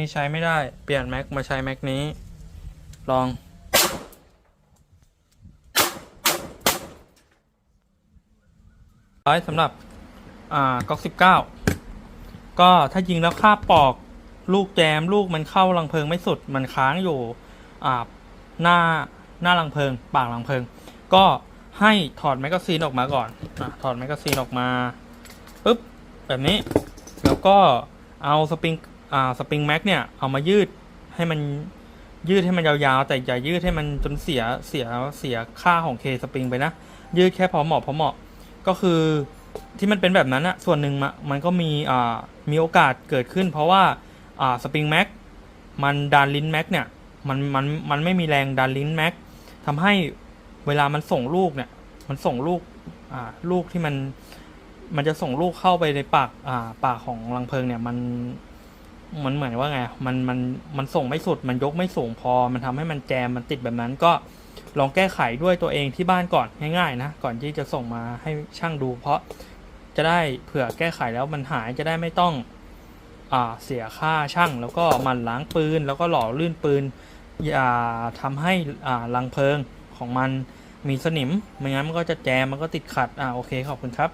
นี่ใช้ไม่ได้ เปลี่ยนแม็กมาใช้แม็กนี้ ลองร้สำหรับ อ่าก๊อกสิบเก้าก็ถ้ายิงแล้วคาบปอกลูกแจมลูกมันเข้ารังเพลิงไม่สุด มันค้างอยู่ อ่า หน้าหน้ารังเพลิง ปากรังเพลิง ก็ให้ถอดแมกกาซีนออกมาก่อนอถอดแมกกาซีนออกมาปุ๊บแบบนี้ แล้วก็เอาสปริง อ่าสปริงแม็กเนี่ยเอามายืดให้มันยืดให้มันยาวๆ แต่อย่ายืดให้มันจนเสียเสียเสียค่าของเคสปริงไปนะ ยืดแค่พอเหมาะพอเหมาะก็คือที่มันเป็นแบบนั้นอะส่วนหนึ่งม,มันก็มีอ่ามีโอกาสเกิดขึ้น เพราะว่าอ่าสปริงแม็กมันดันลิ้นแม็กเนี่ยมันมันมันไม่มีแรงดันลิ้นแม็กทำให้เวลามันส่งลูกเนี่ยมันส่งลูกอ่าลูกที่มันมันจะส่งลูกเข้าไปในปากอ่าปากของรังเพลิงเนี่ยมัน มันเหมือนว่าไง มันมันมันส่งไม่สุด มันยกไม่สูงพอ มันทำให้มันแจม มันติดแบบนั้นก็ลองแก้ไขด้วยตัวเองที่บ้านก่อนง่ายๆนะ ก่อนที่จะส่งมาให้ช่างดู เพราะจะได้เผื่อแก้ไขแล้วมันหายจะได้ไม่ต้องอ่าเสียค่าช่างแล้วก็มันล้างปืน แล้วก็หล่อลื่นปืนอย่าทำให้อ่ารังเพลิงของมันมีสนิม ไม่งั้นมันก็จะแจม มันก็ติดขัด อ่าโอเคขอบคุณครับ